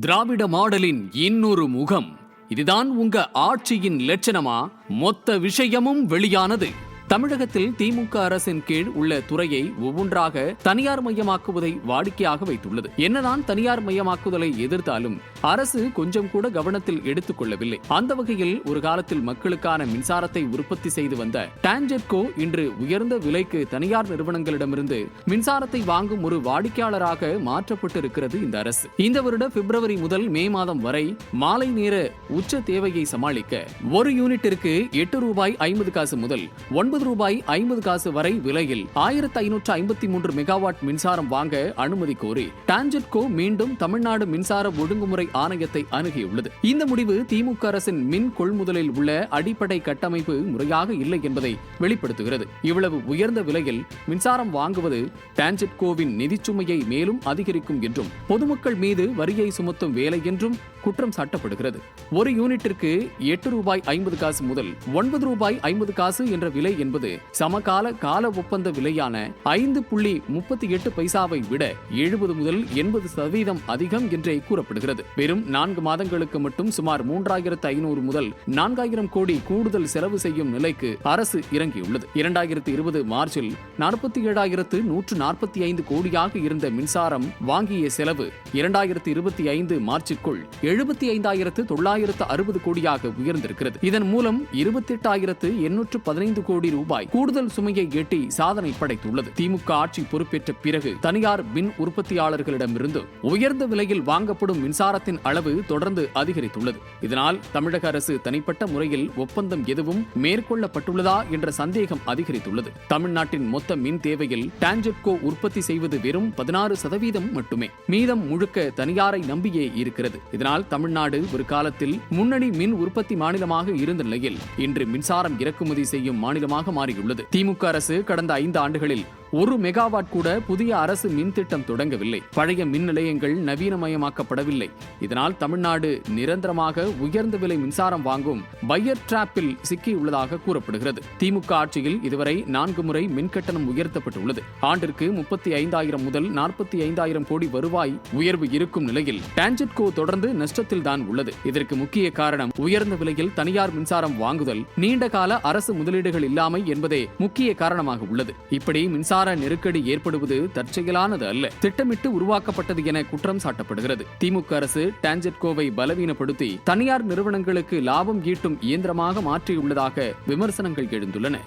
திராவிட மாடலின் இன்னொரு முகம். இதுதான் உங்க ஆட்சியின் லட்சணமா? மொத்த விஷயமும் வெளியானது. தமிழகத்தில் திமுக அரசின் கீழ் உள்ள துறையை ஒவ்வொன்றாக தனியார் மயமாக்குவதை வாடிக்கையாக வைத்துள்ளது. என்னதான் தனியார் மயமாக்குதலை எதிர்த்தாலும் அரசு கொஞ்சம் கூட கவனத்தில் எடுத்துக் கொள்ளவில்லை. அந்த வகையில் ஒரு காலத்தில் மக்களுக்கான மின்சாரத்தை உற்பத்தி செய்து வந்த டான்ஜெட்கோ இன்று உயர்ந்த விலைக்கு தனியார் நிறுவனங்களிடமிருந்து மின்சாரத்தை வாங்கும் ஒரு வாடிக்கையாளராக மாற்றப்பட்டிருக்கிறது இந்த அரசு. இந்த வருட பிப்ரவரி முதல் மே மாதம் வரை மாலை நேர உச்ச தேவையை சமாளிக்க ஒரு யூனிட்டிற்கு எட்டு ரூபாய் ஐம்பது காசு முதல் ஒன்பது ஒன்பது ரூபாய் ஐம்பது காசு வரை விலையில் ஆயிரத்து ஐநூற்று ஐம்பத்தி மூன்று மெகாவாட் மின்சாரம் வாங்க அனுமதி கோரி டான்ஜெட்கோ மீண்டும் தமிழ்நாடு மின்சார ஒழுங்குமுறை ஆணையத்தை அணுகியுள்ளது. இந்த முடிவு திமுக அரசின் மின் கொள்முதலில் உள்ள அடிப்படை கட்டமைப்பு முறையாக இல்லை என்பதை வெளிப்படுத்துகிறது. இவ்வளவு உயர்ந்த விலையில் மின்சாரம் வாங்குவது டான்ஜெட்கோவின் நிதிச்சுமையை மேலும் அதிகரிக்கும் என்றும் பொதுமக்கள் மீது வரியை சுமத்தும் வேலை என்றும் குற்றம் சாட்டப்படுகிறது. ஒரு யூனிட்டிற்கு எட்டு ரூபாய் ஐம்பது காசு முதல் ஒன்பது ரூபாய் ஐம்பது காசு என்ற விலை என்பது சமகால கால ஒப்பந்த விலையான ஐந்து புள்ளி முப்பத்தி எட்டு பைசாவை விட எழுபது முதல் எண்பது சதவீதம் அதிகம் என்றே கூறப்படுகிறது. வெறும் நான்கு மாதங்களுக்கு மட்டும் சுமார் மூன்றாயிரத்து ஐநூறு முதல் நான்காயிரம் கோடி கூடுதல் செலவு செய்யும் நிலைக்கு அரசு இறங்கியுள்ளது. இரண்டாயிரத்தி இருபது மார்ச்சில் நாற்பத்தி ஏழாயிரத்து நூற்று நாற்பத்தி ஐந்து கோடியாக இருந்த மின்சாரம் வாங்கிய செலவு இரண்டாயிரத்தி இருபத்தி ஐந்து மார்ச்சுக்குள் எழுபத்தி ஐந்தாயிரத்து தொள்ளாயிரத்து அறுபது கோடியாக உயர்ந்திருக்கிறது. இதன் மூலம் இருபத்தி எட்டாயிரத்து எண்ணூற்று பதினைந்து கோடி ரூபாய் கூடுதல் சுமையை எட்டி சாதனை படைத்துள்ளது. திமுக ஆட்சி பொறுப்பேற்ற பிறகு தனியார் மின் உற்பத்தியாளர்களிடமிருந்து உயர்ந்த விலையில் வாங்கப்படும் மின்சாரத்தின் அளவு தொடர்ந்து அதிகரித்துள்ளது. இதனால் தமிழக அரசு தனிப்பட்ட முறையில் ஒப்பந்தம் எதுவும் மேற்கொள்ளப்பட்டுள்ளதா என்ற சந்தேகம் அதிகரித்துள்ளது. தமிழ்நாட்டின் மொத்த மின் தேவையில் டான்ஜெட்கோ உற்பத்தி செய்வது வெறும் பதினாறு சதவீதம் மட்டுமே. மீதம் முழுக்க தனியாரை நம்பியே இருக்கிறது. இதனால் தமிழ்நாடு ஒரு காலத்தில் முன்னணி மின் உற்பத்தி மாநிலமாக இருந்த நிலையில் இன்று மின்சாரம் இறக்குமதி செய்யும் மாநிலமாக மாறியுள்ளது. திமுக அரசு கடந்த ஐந்து ஆண்டுகளில் ஒரு மெகாவாட் கூட புதிய அரசு மின் திட்டம் தொடங்கவில்லை. பழைய மின் நிலையங்கள் நவீனமயமாக்கப்படவில்லை. இதனால் தமிழ்நாடு நிரந்தரமாக உயர்ந்த விலை மின்சாரம் வாங்கும் பையர் டிராப்பில் சிக்கியுள்ளதாக கூறப்படுகிறது. திமுக ஆட்சியில் இதுவரை நான்கு முறை மின் கட்டணம் உயர்த்தப்பட்டுள்ளது. ஆண்டிற்கு முப்பத்தி ஐந்தாயிரம் முதல் நாற்பத்தி ஐந்தாயிரம் கோடி வருவாய் உயர்வு இருக்கும் நிலையில் டான்ஜெட்கோ தொடர்ந்து நஷ்டத்தில் தான் உள்ளது. இதற்கு முக்கிய காரணம் உயர்ந்த விலையில் தனியார் மின்சாரம் வாங்குதல் நீண்ட கால அரசு முதலீடுகள் இல்லாமை என்பதே முக்கிய காரணமாக உள்ளது. இப்படி மின்சார நெருக்கடி ஏற்படுவது தற்செயலானது அல்ல. திட்டமிட்டு உருவாக்கப்பட்டது என குற்றம் சாட்டப்படுகிறது. திமுக அரசு டான்ஜெட்கோவை பலவீனப்படுத்தி தனியார் நிறுவனங்களுக்கு லாபம் ஈட்டும் இயந்திரமாக மாற்றியுள்ளதாக விமர்சனங்கள் எழுந்துள்ளன.